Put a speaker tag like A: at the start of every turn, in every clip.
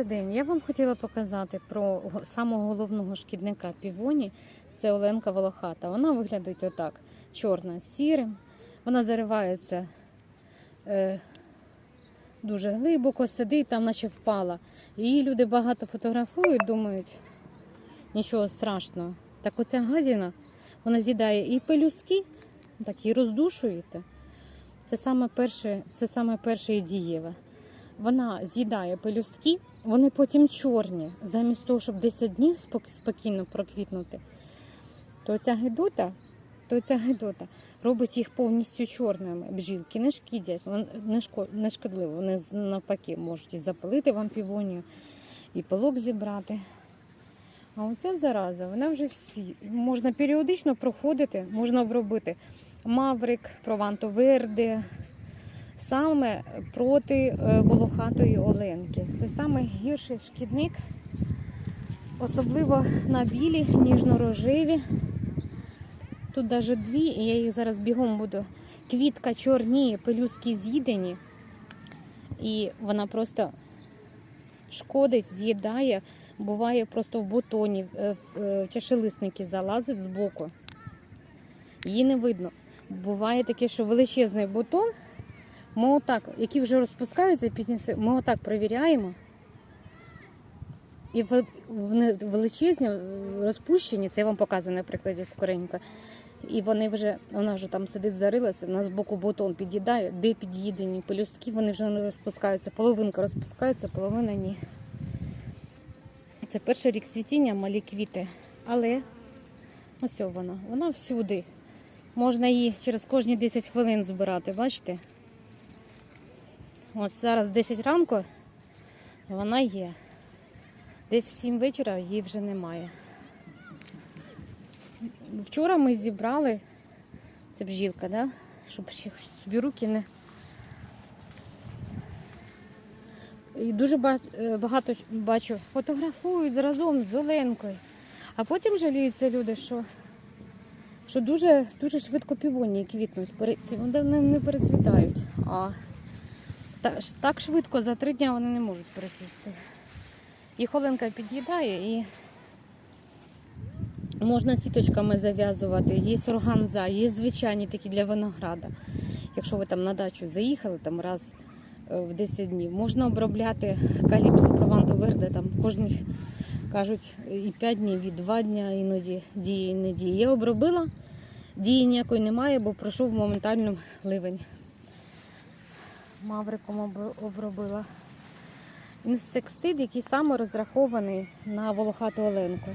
A: Добрий день. Я вам хотіла показати про самого головного шкідника півоні. Це Оленка Волохата. Вона виглядить отак: чорна з сірим. Вона заривається е, дуже глибоко, сидить, там наче впала. Її люди багато фотографують, думають, нічого страшного. Так оця гадіна, вона з'їдає і пелюстки, так і роздушуєте. Це саме перше, це саме перше і дієве. Вона з'їдає пелюстки, вони потім чорні, замість того, щоб 10 днів спок- спокійно проквітнути. То ця гидота, то ця гидота робить їх повністю чорними. Бжілки не шкідять, не, шкідливо. Вони навпаки можуть і запалити вам півонію, і пилок зібрати. А оця зараза, вона вже всі. Можна періодично проходити, можна обробити маврик, прованто верде, саме проти е, волохатої оленки. Це саме гірший шкідник, особливо на білі, ніжно-рожеві. Тут навіть дві, і я їх зараз бігом буду. Квітка чорніє, пелюстки з'їдені, і вона просто шкодить, з'їдає. Буває просто в бутоні, е, в е, чашелисники залазить збоку. Її не видно. Буває таке, що величезний бутон, ми отак, які вже розпускаються, пізніше, ми отак перевіряємо. І вони величезні, е, розпущені, це я вам показую на прикладі скоренько. І вони вже, вона вже там сидить, зарилася, на збоку бутон під'їдає, де під'їдені пелюстки, вони вже не розпускаються. Половинка розпускається, половина ні. Це перший рік цвітіння, малі квіти. Але ось вона, вона всюди. Можна її через кожні 10 хвилин збирати, бачите? Ось зараз 10 ранку, вона є. Десь в 7 вечора її вже немає. Вчора ми зібрали, це бжілка, да? щоб собі руки не. І дуже е, багато бачу, фотографують разом з Оленкою. А потім жаліються люди, що, що дуже, дуже швидко півонії квітнуть. Вони не, перецвітають. А так швидко за три дні вони не можуть перецвісти. Їх Оленка під'їдає і можна сіточками зав'язувати. Є органза, є звичайні такі для винограда. Якщо ви там на дачу заїхали там раз е, в 10 днів, можна обробляти каліпсо прованто верде, там кожних кажуть і 5 днів, і 2 дня іноді діє, і не діє. Я обробила, дії ніякої немає, бо пройшов моментально ливень. Мавриком обробила. Інсектицид, який саме розрахований на волохату оленку.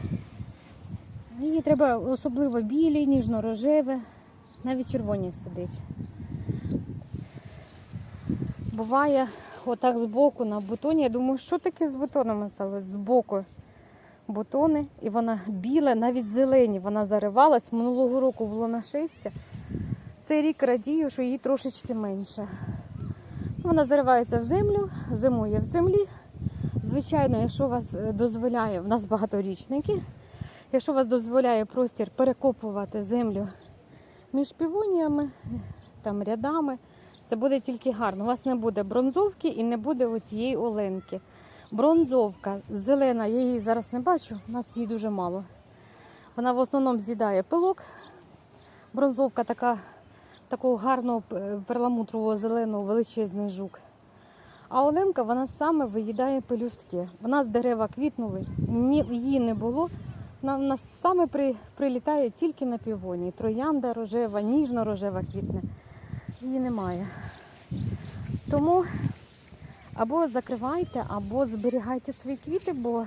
A: Її треба особливо білі, ніжно-рожеве, навіть червоні сидить. Буває отак збоку на бутоні. Я думаю, що таке з бутонами сталося? Збоку бутони, і вона біла, навіть зелені. Вона заривалась. Минулого року було на шестя. Цей рік радію, що її трошечки менше. Вона заривається в землю, зимує в землі. Звичайно, якщо вас е, дозволяє, в нас багаторічники, якщо вас дозволяє простір перекопувати землю між півоніями, там рядами, це буде тільки гарно. У вас не буде бронзовки і не буде оцієї оленки. Бронзовка зелена, я її зараз не бачу, у нас її дуже мало. Вона в основному з'їдає пилок. Бронзовка така, такого гарного е, перламутрового зеленого величезний жук. А Оленка вона саме виїдає пелюстки. Вона з дерева квітнули, її не було. Вона в нас саме при, прилітає тільки на півоні. Троянда рожева, ніжно-рожева квітне. Її немає. Тому або закривайте, або зберігайте свої квіти, бо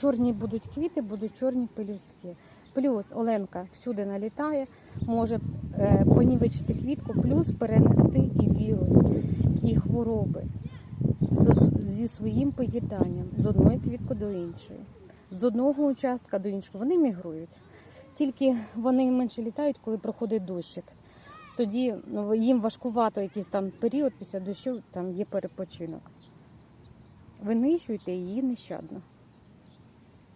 A: чорні будуть квіти, будуть чорні пелюстки. Плюс Оленка всюди налітає, може е, понівечити квітку, плюс перенести і вірус, і хвороби зі своїм поїданням з одної квітки до іншої, з одного участка до іншого. Вони мігрують. Тільки вони менше літають, коли проходить дощик. Тоді ну, їм важкувато якийсь там період після дощу, там є перепочинок. Винищуйте її нещадно.